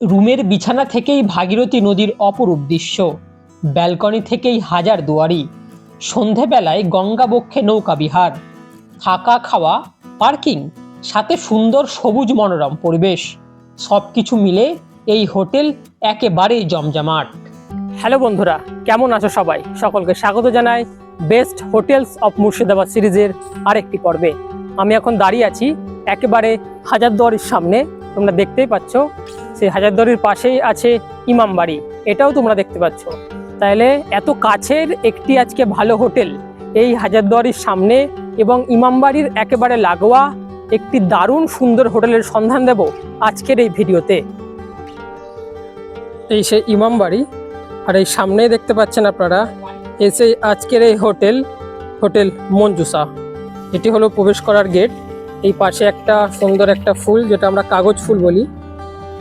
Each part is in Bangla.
রুমের বিছানা থেকেই ভাগীরথী নদীর অপরূপ দৃশ্য। ব্যালকনি থেকেই হাজার দুয়ারি। সন্ধেবেলায় গঙ্গাবক্ষে নৌকা বিহার। থাকা খাওয়া, পার্কিং, সাথে সুন্দর সবুজ মনোরম পরিবেশ। সব কিছু মিলে এই হোটেল একেবারেই জমজমাট। হ্যালো বন্ধুরা, কেমন আছো সবাই? সকলকে স্বাগত জানাই বেস্ট হোটেলস অফ মুর্শিদাবাদ সিরিজের আরেকটি পর্বে। আমি এখন দাঁড়িয়ে আছি একেবারে হাজারদুয়ারির সামনে। তোমরা দেখতেই পাচ্ছ সেই হাজারদুয়ারির পাশেই আছে ইমামবাড়ি এটাও তোমরা দেখতে পাচ্ছ। তাহলে এত কাছের একটি আজকে ভালো হোটেল, এই হাজারদুয়ারির সামনে এবং ইমামবাড়ির একেবারে লাগোয়া একটি দারুণ সুন্দর হোটেলের সন্ধান দেব আজকের এই ভিডিওতে। এই সেই ইমামবাড়ি আর এই সামনেই দেখতে পাচ্ছেন আপনারা এসে আজকের এই হোটেল হোটেল মঞ্জুসা। এটি হলো প্রবেশ করার গেট। এই পাশে একটা সুন্দর একটা ফুল, যেটা আমরা কাগজ ফুল বলি।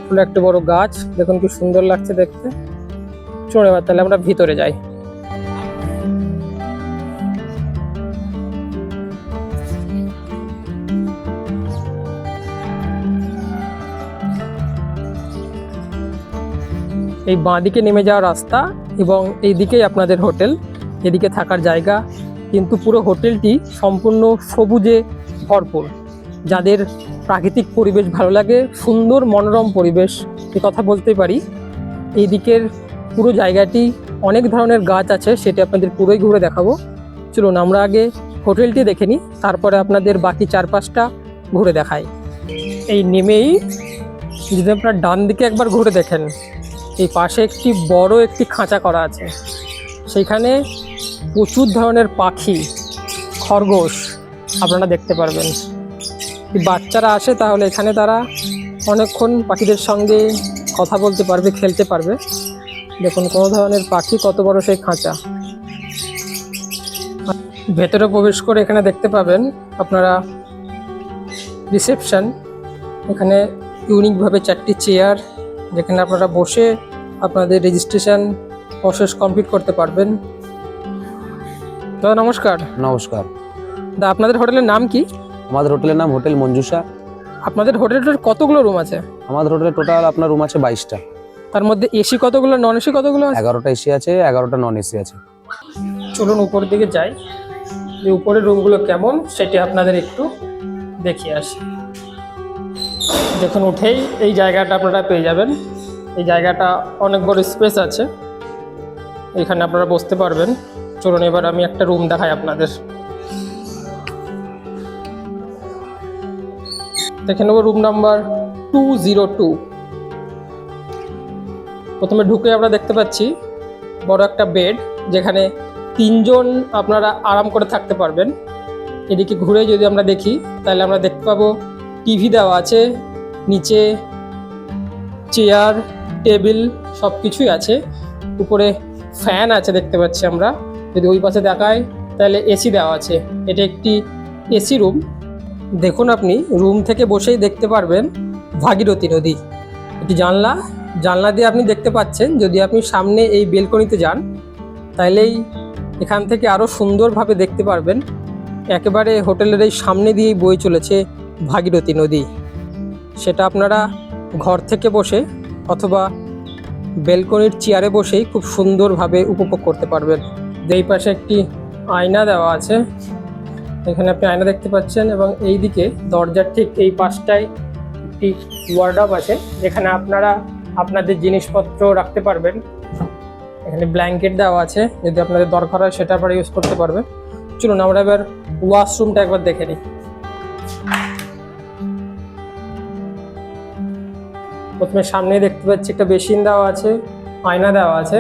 ফুল একটা বড় গাছ। দেখুন কি সুন্দর লাগছে দেখতে। চলুন এবার তাহলে আমরা ভিতরে যাই। এই বাঁদিকে নেমে যাওয়ার রাস্তা এবং এই দিকেই আপনাদের হোটেল। এদিকে থাকার জায়গা। কিন্তু পুরো হোটেলটি সম্পূর্ণ সবুজে ভরপুর। যাদের প্রাকৃতিক পরিবেশ ভালো লাগে, সুন্দর মনোরম পরিবেশ, এ কথা বলতে পারি। এই দিকের পুরো জায়গাটি অনেক ধরনের গাছ আছে, সেটি আপনাদের পুরোই ঘুরে দেখাবো। চলুন, আমরা আগে হোটেলটি দেখে নিই, তারপরে আপনাদের বাকি চারপাশটা ঘুরে দেখাই। এই নেমেই যদি আপনার ডান দিকে একবার ঘুরে দেখেন, এই পাশে একটি বড় একটি খাঁচা করা আছে। সেইখানে প্রচুর ধরনের পাখি, খরগোশ আপনারা দেখতে পারবেন। বাচ্চারা আসে তাহলে এখানে তারা অনেকক্ষণ পাখিদের সঙ্গে কথা বলতে পারবে খেলতে পারবে। দেখুন কোনো ধরনের পাখি কত বড় সেই খাঁচা। ভেতরে প্রবেশ করে এখানে দেখতে পাবেন আপনারা রিসেপশন। এখানে ইউনিকভাবে চারটি চেয়ার যেখানে আপনারা বসে আপনাদের রেজিস্ট্রেশন প্রসেস কমপ্লিট করতে পারবেন। দাদা নমস্কার। নমস্কার। দা আপনাদের হোটেলের নাম কি? আমাদের হোটেলের নাম হোটেল মঞ্জুসা আপনাদের হোটেলের কতগুলো রুম আছে? আমাদের হোটেলে টোটাল আপনার রুম আছে বাইশটা। তার মধ্যে এসি কতগুলো নন এসি কতগুলো আছে? এগারোটা এসি আছে এগারোটা নন এসি আছে। চলুন উপরের দিকে যাই। যে উপরের রুমগুলো কেমন সেটি আপনাদের একটু দেখিয়ে আসি। দেখুন উঠেই এই জায়গাটা আপনারা পেয়ে যাবেন। এই জায়গাটা অনেক বড় স্পেস আছে। এখানে আপনারা বসতে পারবেন। চলুন এবার আমি একটা রুম দেখাই আপনাদের। দেখে নেব room number two zero two প্রথমে ঢুকে আমরা দেখতে পাচ্ছি বড় একটা বেড যেখানে তিনজন আপনারা আরাম করে থাকতে পারবেন। এদিকে ঘুরে যদি আমরা দেখি, তাহলে আমরা দেখতে পাবো টিভি দেওয়া আছে, নিচে চেয়ার টেবিল সব কিছুই আছে। উপরে ফ্যান আছে দেখতে পাচ্ছি আমরা। যদি ওই পাশে দেখায়, তাহলে এসি দেওয়া আছে। এটা একটি এসি রুম দেখুন আপনি, রুম থেকে বসেই দেখতে পারবেন ভাগীরথী নদী। এটি জানলা জানলা দিয়ে আপনি দেখতে পাচ্ছেন, যদি আপনি সামনে এই বেলকনিতে যান তাহলেই এখান থেকে আরও সুন্দরভাবে দেখতে পারবেন, একেবারে হোটেলের এই সামনে দিয়েই বয়ে চলেছে ভাগীরথী নদী। সেটা আপনারা ঘর থেকে বসে অথবা বেলকনির চেয়ারে বসেই খুব সুন্দরভাবে উপভোগ করতে পারবেন। এই পাশে একটি আয়না দেওয়া আছে এখানে আপনি আয়না দেখতে পাচ্ছেন এবং এই দিকে দরজার ঠিক এই পাশটায় একটি ওয়ার্ডআপ আছে, যেখানে আপনারা আপনাদের জিনিসপত্র রাখতে পারবেন। এখানে ব্ল্যাঙ্কেট দেওয়া আছে, যদি আপনাদের দরকার হয় সেটা আপনারা ইউজ করতে পারবেন। চলুন আমরা এবার ওয়াশরুমটা একবার দেখে নিই। প্রথমে সামনে দেখতে পাচ্ছি একটা বেসিন দেওয়া আছে, আয়না দেওয়া আছে।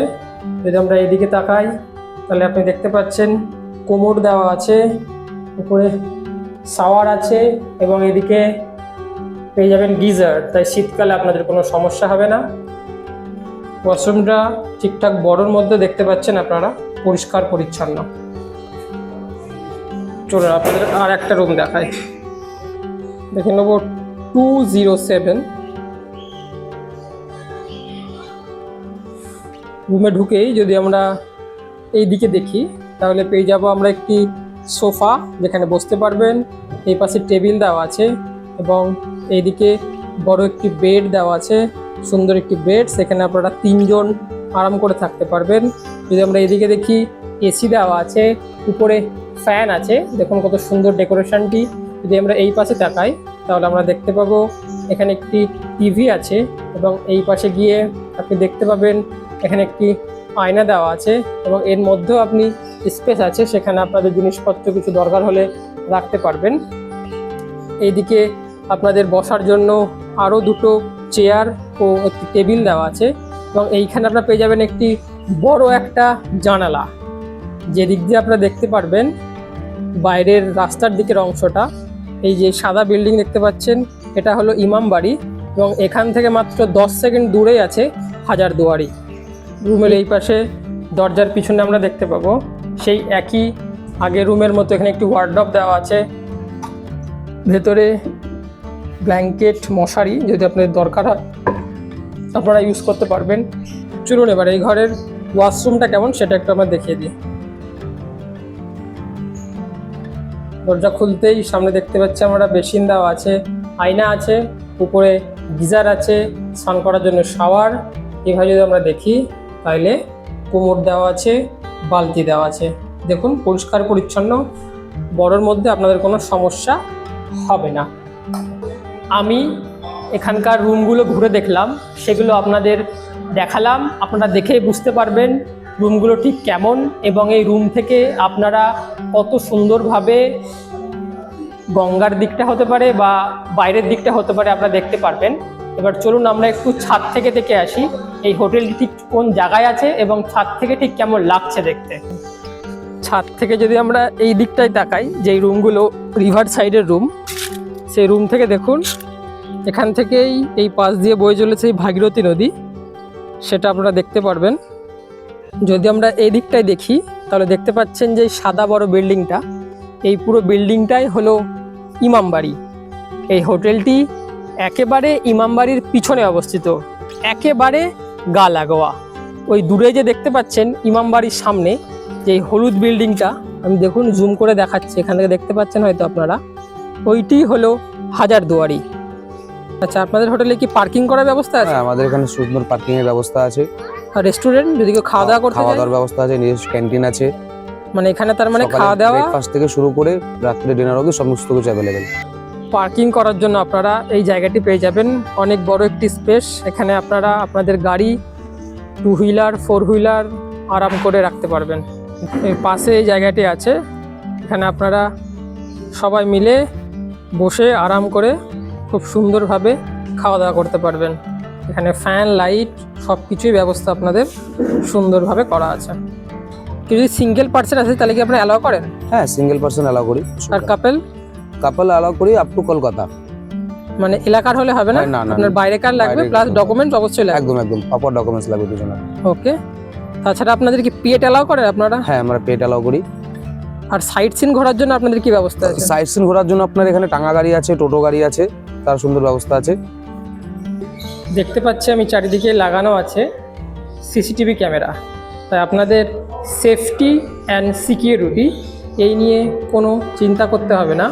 যদি আমরা এইদিকে তাকাই, তাহলে আপনি দেখতে পাচ্ছেন কোমর দেওয়া আছে উপরে শাওয়ার আছে এবং এদিকে পেয়ে যাবেন গিজার। তাই শীতকালে আপনাদের কোনো সমস্যা হবে না। ওয়াশরুমটা ঠিকঠাক বড়োর মধ্যে দেখতে পাচ্ছেন আপনারা, পরিষ্কার, পরিচ্ছন্ন। চলুন, আপনাদের আর একটা রুম দেখায় দেখে নেব টু জিরো সেভেন। রুমে ঢুকেই যদি আমরা এই দিকে দেখি, তাহলে পেয়ে যাব আমরা একটি সোফা যেখানে বসতে পারবেন। এই পাশে টেবিল দেওয়া আছে এবং এইদিকে বড় একটি বেড দেওয়া আছে, সুন্দর একটি বেড। সেখানে আপনারা তিনজন আরাম করে থাকতে পারবেন। যদি আমরা এদিকে দেখি, এসি দেওয়া আছে, উপরে ফ্যান আছে। দেখুন কত সুন্দর ডেকোরেশনটি। যদি আমরা এই পাশে তাকাই, তাহলে আমরা দেখতে পাবো এখানে একটি টিভি আছে এবং এই পাশে গিয়ে আপনি দেখতে পাবেন এখানে একটি আয়না দেওয়া আছে এবং এর মধ্যেও আপনি স্পেস আছে, সেখানে আপনাদের জিনিসপত্র কিছু দরকার হলে রাখতে পারবেন। এইদিকে আপনাদের বসার জন্য আরও দুটো চেয়ার ও একটি টেবিল দেওয়া আছে এবং এইখানে আপনারা পেয়ে যাবেন একটি বড় একটা জানালা। যেদিক দিয়ে আপনারা দেখতে পারবেন, বাইরের রাস্তার দিকের অংশটা, এই যে সাদা বিল্ডিং দেখতে পাচ্ছেন, এটা হলো ইমাম বাড়ি এবং এখান থেকে মাত্র দশ সেকেন্ড দূরেই আছে হাজার দুয়ারি রুমের এই পাশে দরজার পিছনে আমরা দেখতে পাবো। সেই একই আগের রুমের মতো এখানে একটি ওয়ার্ডরপ দেওয়া আছে। ভেতরে ব্ল্যাঙ্কেট মশারি যদি আপনাদের দরকার হয়, আপনারা ইউজ করতে পারবেন। চলুন এবার এই ঘরের ওয়াশরুমটা কেমন সেটা একটু আমরা দেখিয়ে দিই। দরজা খুলতেই সামনে দেখতে পাচ্ছি আমরা বেসিন দেওয়া আছে, আয়না আছে, উপরে গিজার আছে, স্নান করার জন্য শাওয়ার। এভাবে যদি আমরা দেখি, তাহলে কোমর দেওয়া আছে। বালতি দেওয়া আছে। দেখুন, পরিষ্কার, পরিচ্ছন্ন। বড়োর মধ্যে আপনাদের কোনো সমস্যা হবে না। আমি এখানকার রুমগুলো ঘুরে দেখলাম, সেগুলো আপনাদের দেখালাম। আপনারা দেখেই বুঝতে পারবেন রুমগুলো ঠিক কেমন এবং এই রুম থেকে আপনারা কত সুন্দরভাবে গঙ্গার দিকটা হতে পারে বা বাইরের দিকটা হতে পারে আপনারা দেখতে পারবেন। এবার চলুন আমরা একটু ছাদ থেকে দেখে আসি, এই হোটেলটি ঠিক কোন জায়গায় আছে এবং ছাদ থেকে ঠিক কেমন লাগছে দেখতে? ছাদ থেকে যদি আমরা এই দিকটায় তাকাই যে এই রুমগুলো রিভার সাইডের রুম, সেই রুম থেকে দেখুন, এখান থেকেই এই পাশ দিয়ে বয়ে চলেছে এই ভাগীরথী নদী, সেটা আপনারা দেখতে পারবেন। যদি আমরা এই দিকটায় দেখি, তাহলে দেখতে পাচ্ছেন যে সাদা বড় বিল্ডিংটা, এই পুরো বিল্ডিংটাই হলো ইমামবাড়ি। এই হোটেলটি একেবারে ইমামবাড়ির পিছনে অবস্থিত। একেবারে গা লাগোয়া। ওই দূরে যে দেখতে পাচ্ছেন ইমামবাড়ির সামনে যে হলুদ বিল্ডিংটা আমি দেখুন জুম করে দেখাচ্ছি এখান থেকে দেখতে পাচ্ছেন হয়তো আপনারা। ওইটি হলো হাজার দুয়ারি। আচ্ছা আপনাদের হোটেলে কি পার্কিং করার ব্যবস্থা আছে? হ্যাঁ আমাদের এখানে সুন্দর পার্কিং এর ব্যবস্থা আছে। আর রেস্টুরেন্ট যদি কেউ খাওয়া দাওয়া করতে খাওয়া দাওয়ার ব্যবস্থা আছে নিজস্ব ক্যান্টিন আছে। মানে এখানে তার মানে খাওয়া দাওয়া? ব্রেকফাস্ট থেকে শুরু করে রাত্রে ডিনার অবধি সমস্ত কিছু অ্যাভেলেবেল পার্কিং করার জন্য আপনারা এই জায়গাটি পেয়ে যাবেন। অনেক বড় একটি স্পেস। এখানে আপনারা আপনাদের গাড়ি টু হুইলার ফোর হুইলার আরাম করে রাখতে পারবেন। পাশে এই জায়গাটি আছে। এখানে আপনারা সবাই মিলে বসে আরাম করে খুব সুন্দরভাবে খাওয়া দাওয়া করতে পারবেন। এখানে ফ্যান লাইট সব কিছুই ব্যবস্থা আপনাদের সুন্দরভাবে করা আছে। কেউ যদি সিঙ্গেল পার্সেন আছে তাহলে কি আপনারা অ্যালাউ করেন? হ্যাঁ সিঙ্গেল পার্সন অ্যালাউ করি। আর কাপেল কাপল অ্যালাউ করি আপ টু কলকাতা। মানে এলাকার হলে হবে না। আপনার বাইরে কার লাগবে? প্লাস। ডকুমেন্টস অবশ্যই লাগবে। একদম একদম প্রপার ডকুমেন্টস লাগবে দুজনে ওকে তাছাড়া আপনাদের কি পেট অ্যালাউ করে আপনারা? হ্যাঁ আমরা পেট অ্যালাউ করি। আর সাইট সিন ঘোরার জন্য আপনাদের কি ব্যবস্থা আছে? সাইট সিন ঘোরার জন্য আপনার এখানে টাঙ্গা গাড়ি আছে টোটো গাড়ি আছে তার সুন্দর ব্যবস্থা আছে। দেখতে পাচ্ছি আমি চারিদিকে লাগানো আছে সিসিটিভি ক্যামেরা। তাই আপনাদের সেফটি অ্যান্ড সিকিউরিটি এই নিয়ে কোনো চিন্তা করতে হবে না।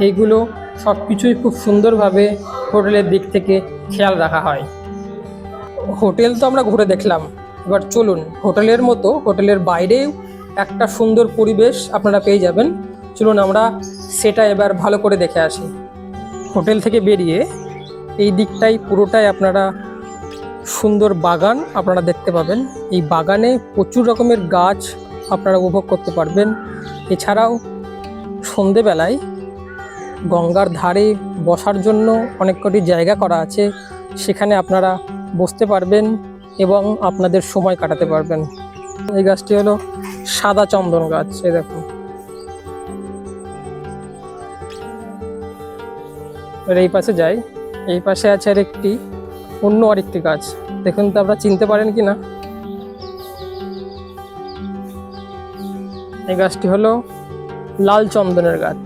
এইগুলো সব কিছুই খুব সুন্দরভাবে হোটেলের দিক থেকে খেয়াল রাখা হয়। হোটেল তো আমরা ঘুরে দেখলাম। এবার চলুন, হোটেলের মতো হোটেলের বাইরেও একটা সুন্দর পরিবেশ আপনারা পেয়ে যাবেন। চলুন আমরা সেটা এবার ভালো করে দেখে আসি। হোটেল থেকে বেরিয়ে এই দিকটাই পুরোটাই আপনারা সুন্দর বাগান আপনারা দেখতে পাবেন। এই বাগানে প্রচুর রকমের গাছ আপনারা উপভোগ করতে পারবেন। এছাড়াও সন্ধেবেলায় গঙ্গার ধারে বসার জন্য অনেক কটি জায়গা করা আছে। সেখানে আপনারা বসতে পারবেন এবং আপনাদের সময় কাটাতে পারবেন। এই গাছটি হলো সাদা চন্দন গাছ, এই দেখুন। এই পাশে যাই, এই পাশে আছে আর একটি, অন্য আরেকটি গাছ। দেখুন তো আপনারা চিনতে পারেন কি না এই গাছটি হলো লাল চন্দনের গাছ।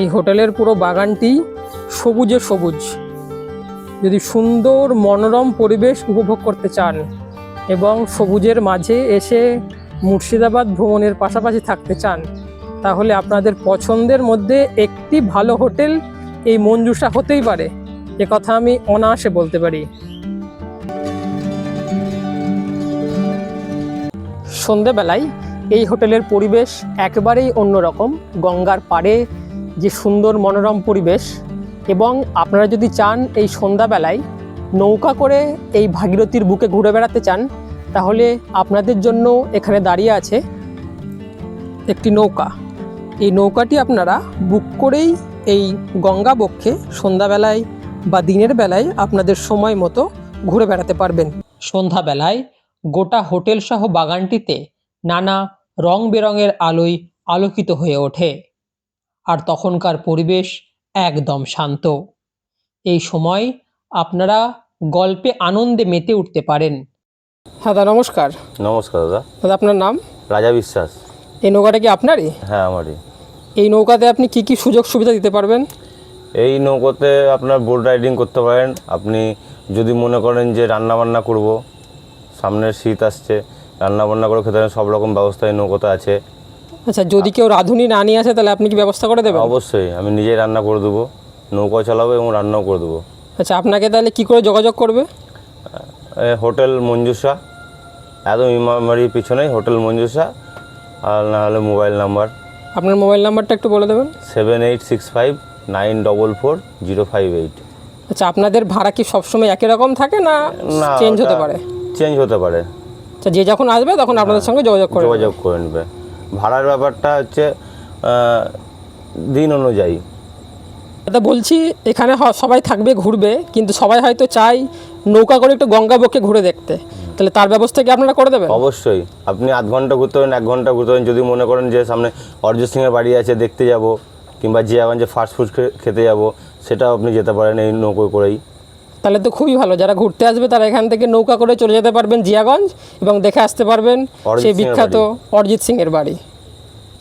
এই হোটেলের পুরো বাগানটি সবুজে সবুজ। যদি সুন্দর মনোরম পরিবেশ উপভোগ করতে চান এবং সবুজের মাঝে এসে মুর্শিদাবাদ ভ্রমণের পাশাপাশি থাকতে চান, তাহলে আপনাদের পছন্দের মধ্যে একটি ভালো হোটেল এই মঞ্জুষা হতেই পারে। কথা আমি অনায়াসে বলতে পারি। সন্ধেবেলায় এই হোটেলের পরিবেশ একেবারেই অন্যরকম। গঙ্গার পাড়ে যে সুন্দর মনোরম পরিবেশ এবং আপনারা যদি চান এই সন্ধ্যাবেলায় নৌকা করে এই ভাগীরথীর বুকে ঘুরে বেড়াতে চান, তাহলে আপনাদের জন্য এখানে দাঁড়িয়ে আছে একটি নৌকা। এই নৌকাটি আপনারা বুক করেই এই গঙ্গা বক্ষে সন্ধ্যাবেলায় বা দিনের বেলায় আপনাদের সময় মতো ঘুরে বেড়াতে পারবেন। সন্ধ্যাবেলায় গোটা হোটেল সহ বাগানটিতে নানা রং বেরঙের আলোয় আলোকিত হয়ে ওঠে। আর তখনকার পরিবেশ একদম শান্ত। এই সময় আপনারা গল্পে আনন্দে মেতে উঠতে পারেন। হ্যাঁ দাদা নমস্কার। নমস্কার দাদা। দাদা আপনার নাম? রাজা বিশ্বাস। এই নৌকাটা কি আপনারই? হ্যাঁ আমারই। এই নৌকাতে আপনি কি কি সুযোগ সুবিধা দিতে পারবেন? এই নৌকোতে আপনার বোট রাইডিং করতে পারেন। আপনি যদি মনে করেন যে রান্না বান্না করব সামনের শীত আসছে রান্না বান্না করে খেতে পারেন, সব রকম ব্যবস্থা এই নৌকোতে আছে। আচ্ছা যদি কেউ রাঁধুনি না নিয়ে আসে তাহলে আপনি কি ব্যবস্থা করে দেবেন? অবশ্যই আমি নিজেই রান্না করে দেবো নৌকা চালাবো এবং রান্নাও করে দেবো। আচ্ছা আপনাকে তাহলে কি করে যোগাযোগ করবে? হোটেল মঞ্জুসা একদম ইমামারির পিছনেই হোটেল মঞ্জুসা আর না হলে মোবাইল নাম্বার। আপনার মোবাইল নাম্বারটা একটু বলে দেবেন? Seven eight six five nine double four zero five eight. আচ্ছা আপনাদের ভাড়া কি সবসময় একই রকম থাকে না না চেঞ্জ হতে পারে? চেঞ্জ হতে পারে। আচ্ছা যে যখন আসবে তখন আপনাদের সঙ্গে যোগাযোগ করে যোগাযোগ করে নেবে। ভাড়ার ব্যাপারটা হচ্ছে দিন অনুযায়ী। দাদা বলছি এখানে সবাই থাকবে ঘুরবে কিন্তু সবাই হয়তো চাই নৌকা করে একটু গঙ্গা বক্ষে ঘুরে দেখতে। তাহলে তার ব্যবস্থা কি আপনারা করে দেবেন? অবশ্যই। আপনি আধ ঘণ্টা ঘুরতে পারেন এক ঘণ্টা ঘুরতে পারেন। যদি মনে করেন যে সামনে অরিজিৎ সিংয়ের বাড়ি আছে দেখতে যাব কিংবা জিয়াগঞ্জে ফাস্ট ফুড খেতে যাব সেটাও আপনি যেতে পারেন এই নৌকো করেই। তাহলে তো খুবই ভালো। যারা ঘুরতে আসবে তারা এখান থেকে নৌকা করে চলে যেতে পারবেন জিয়াগঞ্জ এবং দেখে আসতে পারবেন সেই বিখ্যাত অরিজিৎ সিং এর বাড়ি।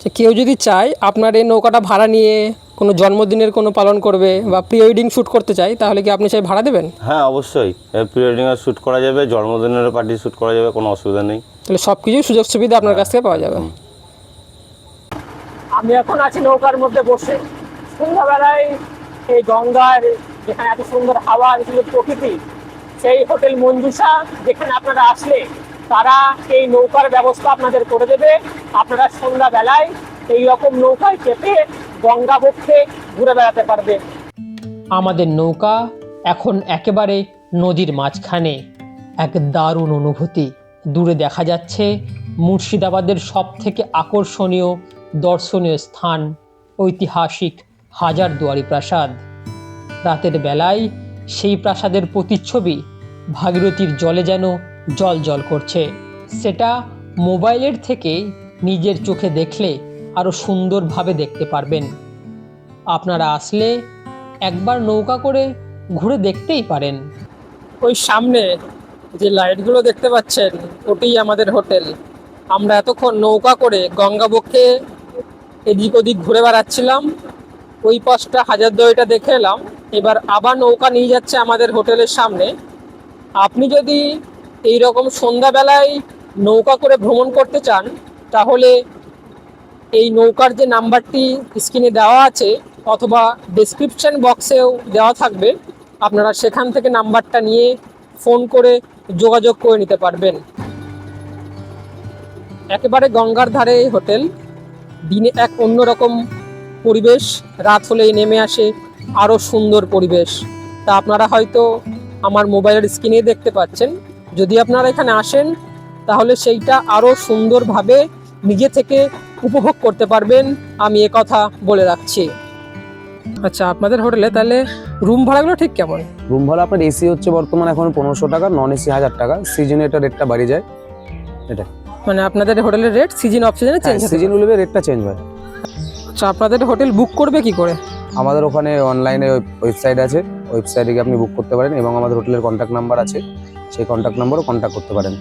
সে কেউ যদি চায় আপনার এই নৌকাটা ভাড়া নিয়ে কোনো জন্মদিনের কোনো পালন করবে বা প্রি ওয়েডিং শ্যুট করতে চাই তাহলে কি আপনি সেই ভাড়া দেবেন? হ্যাঁ অবশ্যই। প্রি ওয়েডিংয়ের শ্যুট করা যাবে জন্মদিনের পার্টি শ্যুট করা যাবে কোনো অসুবিধা নেই। তাহলে সব কিছুই সুযোগ সুবিধা আপনার কাছ থেকে পাওয়া যাবে। আমি এখন আছি নৌকার মধ্যে বসে। সন্ধ্যাবেলায় এই গঙ্গার যেখানে এত সুন্দর হাওয়া সুন্দর প্রকৃতি, সেই হোটেল মঞ্জুষা যেখানে আপনারা আসলে, তারা এই নৌকার ব্যবস্থা আপনাদের করে দেবে। আপনারা সন্ধ্যাবেলায় এই রকম নৌকায় চেপে গঙ্গা বক্ষে ঘুরে বেড়াতে পারবে। আমাদের নৌকা এখন একেবারে নদীর মাঝখানে। এক দারুণ অনুভূতি। দূরে দেখা যাচ্ছে মুর্শিদাবাদের সব থেকে আকর্ষণীয়, দর্শনীয় স্থান, ঐতিহাসিক হাজারদুয়ারি প্রাসাদ। রাতের বেলায় সেই প্রাসাদের প্রতিচ্ছবি ভাগীরথীর জলে যেন জল জল করছে। সেটা মোবাইলের থেকে নিজের চোখে দেখলে আরও সুন্দরভাবে দেখতে পারবেন। আপনারা আসলে একবার নৌকা করে ঘুরে দেখতেই পারেন। ওই সামনে যে লাইটগুলো দেখতে পাচ্ছেন, ওটাই আমাদের হোটেল। আমরা এতক্ষণ নৌকা করে গঙ্গাবক্ষে এদিক ওদিক ঘুরে বেড়াচ্ছিলাম। ওই পাশটা হাজারদুয়ারিটা দেখে এলাম। এবার আবার নৌকা নিয়ে যাচ্ছে আমাদের হোটেলের সামনে। আপনি যদি এই রকম সন্ধ্যাবেলায় নৌকা করে ভ্রমণ করতে চান, তাহলে এই নৌকার যে নাম্বারটি স্ক্রিনে দেওয়া আছে, অথবা ডেসক্রিপশন বক্সেও দেওয়া থাকবে, আপনারা সেখান থেকে নাম্বারটা নিয়ে ফোন করে যোগাযোগ করে নিতে পারবেন। একেবারে গঙ্গার ধারে হোটেল। দিনে এক অন্যরকম পরিবেশ রাত হলেই নেমে আসে আরও সুন্দর পরিবেশ। তা আপনারা হয়তো আমার মোবাইলের স্ক্রিনে দেখতে পাচ্ছেন। যদি আপনারা এখানে আসেন তাহলে সেইটা আরও সুন্দরভাবে নিজে থেকে উপভোগ করতে পারবেন। আমি এ কথা বলে রাখছি। আচ্ছা আপনাদের হোটেলে তাহলে রুম ভাড়াগুলো ঠিক কেমন? রুম ভাড়া আপনার এসি হচ্ছে বর্তমানে এখন পনেরোশো টাকা নন এসি হাজার টাকা। সিজনে এটা রেটটা বাড়ি যায়। এটা। মানে আপনাদের হোটেলের রেট সিজন অফ সিজনে চেঞ্জ সিজন অনুযায়ী রেটটা চেঞ্জ হয়। আচ্ছা আপনাদের হোটেল বুক করবে কি করে? আমাদের ওখানে অনলাইনে ওয়েবসাইট আছে। ওয়েবসাইটে গিয়ে আপনি বুক করতে পারেন এবং আমাদের হোটেলের কন্ট্যাক্ট নাম্বার আছে। সেই কন্ট্যাক্ট নাম্বারও কন্ট্যাক্ট করতে পারেন।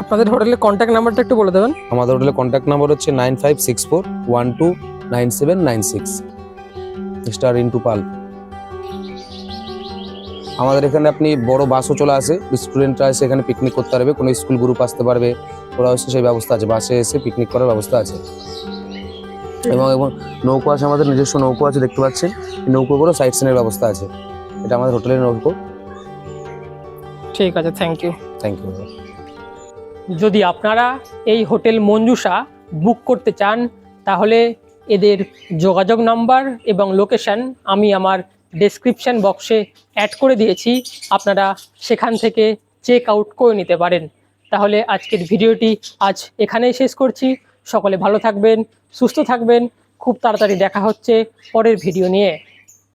আপনাদের হোটেলের কন্ট্যাক্ট নাম্বারটা একটু বলে দেবেন। আমাদের হোটেলের কন্ট্যাক্ট নাম্বার হচ্ছে nine five six four one two nine seven nine six mister Intu Pal আমাদের এখানে আপনি বড় বাসও চলে আসে। স্টুডেন্টরা এসে এখানে পিকনিক করতে পারবে। কোনো স্কুল গ্রুপ আসতে পারবে। ওরা এসে সেই ব্যবস্থা আছে। বাসে এসে পিকনিক করার ব্যবস্থা আছে। এবং এবং নৌকো আছে আমাদের নিজস্ব নৌকো আছে দেখতে পাচ্ছেন। নৌকোগুলো সাইড সিনের ব্যবস্থা আছে। এটা আমাদের হোটেলের নৌকো। ঠিক আছে থ্যাংক ইউ থ্যাংক ইউ যদি আপনারা এই হোটেল মঞ্জুষা বুক করতে চান তাহলে এদের যোগাযোগ নাম্বার এবং লোকেশন আমি আমার ডেসক্রিপশন বক্সে অ্যাড করে দিয়েছি। আপনারা সেখান থেকে চেক আউট করে নিতে পারেন। তাহলে আজকের ভিডিওটি আজ এখানেই শেষ করছি। সকলে ভালো থাকবেন সুস্থ থাকবেন। খুব তাড়াতাড়ি দেখা হচ্ছে পরের ভিডিও নিয়ে।